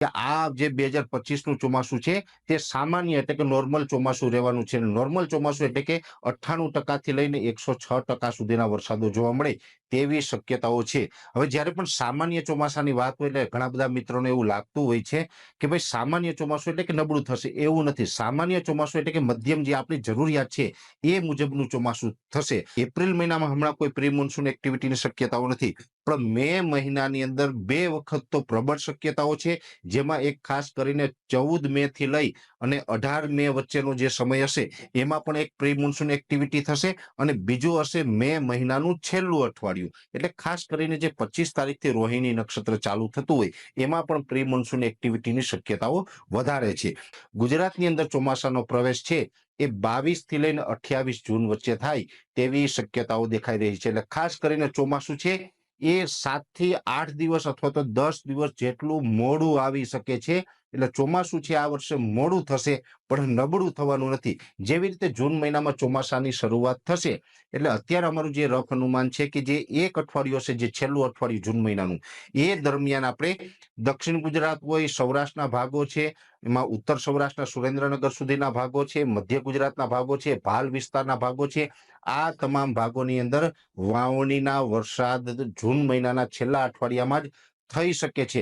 કે આ જે બે હજાર પચીસનું ચોમાસું છે, તે સામાન્ય એટલે કે નોર્મલ ચોમાસું રહેવાનું છે. નોર્મલ ચોમાસું એટલે કે અઠ્ઠાણું ટકાથી લઈને એકસો છ ટકા સુધીના વરસાદો જોવા મળે. તેવી શક્યતાઓ છે. હવે જ્યારે પણ સામાન્ય ચોમાસાની વાત હોય એટલે ઘણા બધા મિત્રોને એવું લાગતું હોય છે કે ભાઈ સામાન્ય ચોમાસું એટલે કે નબળું થશે. એવું નથી. સામાન્ય ચોમાસું એટલે કે મધ્યમ જે આપણી જરૂરિયાત છે એ મુજબનું ચોમાસું થશે. એપ્રિલ મહિનામાં હમણાં કોઈ પ્રી મોન્સૂન એક્ટિવિટીની શક્યતાઓ નથી. પણ મે મહિનાની અંદર બે વખત તો પ્રબળ શક્યતાઓ છે. જેમાં એક ખાસ કરીને ચૌદ મે થી લઈ અને અઢાર મે વચ્ચેનો જે સમય હશે, એમાં પણ એક પ્રી મોન્સૂન એક્ટિવિટી થશે અને બીજું હશે મે મહિનાનું છેલ્લું અઠવાડિયું. એટલે ખાસ કરીને જે પચીસ તારીખથી રોહિણી નક્ષત્ર ચાલુ થતું હોય, એમાં પણ પ્રી મોન્સૂન એક્ટિવિટીની શક્યતાઓ વધારે છે. ગુજરાતની અંદર ચોમાસાનો પ્રવેશ છે, એ બાવીસથી લઈને અઠ્યાવીસ જૂન વચ્ચે થાય તેવી શક્યતાઓ દેખાઈ રહી છે. એટલે ખાસ કરીને ચોમાસું છે, એ સાતથી આઠ દિવસ અથવા તો દસ દિવસ જેટલું મોડું આવી શકે છે એટલે ચોમાસું છે આ વર્ષે મોડું થશે, પણ નબળું થવાનું નથી. જેવી રીતે જૂન મહિનામાં ચોમાસાની શરૂઆત થશે, એટલે અત્યારે અમારું જે રફ અનુમાન છે કે જે એક અઠવાડિયું હશે, જે છેલ્લું અઠવાડિયું જૂન મહિનાનું, એ દરમિયાન આપણે દક્ષિણ ગુજરાત હોય, સૌરાષ્ટ્રના ભાગો છે, એમાં ઉત્તર સૌરાષ્ટ્રના સુરેન્દ્રનગર સુધીના ભાગો છે, મધ્ય ગુજરાતના ભાગો છે, ભાલ વિસ્તારના ભાગો છે, આ તમામ ભાગોની અંદર વાવણીના વરસાદ જૂન મહિનાના છેલ્લા અઠવાડિયામાં જ થઈ શકે છે.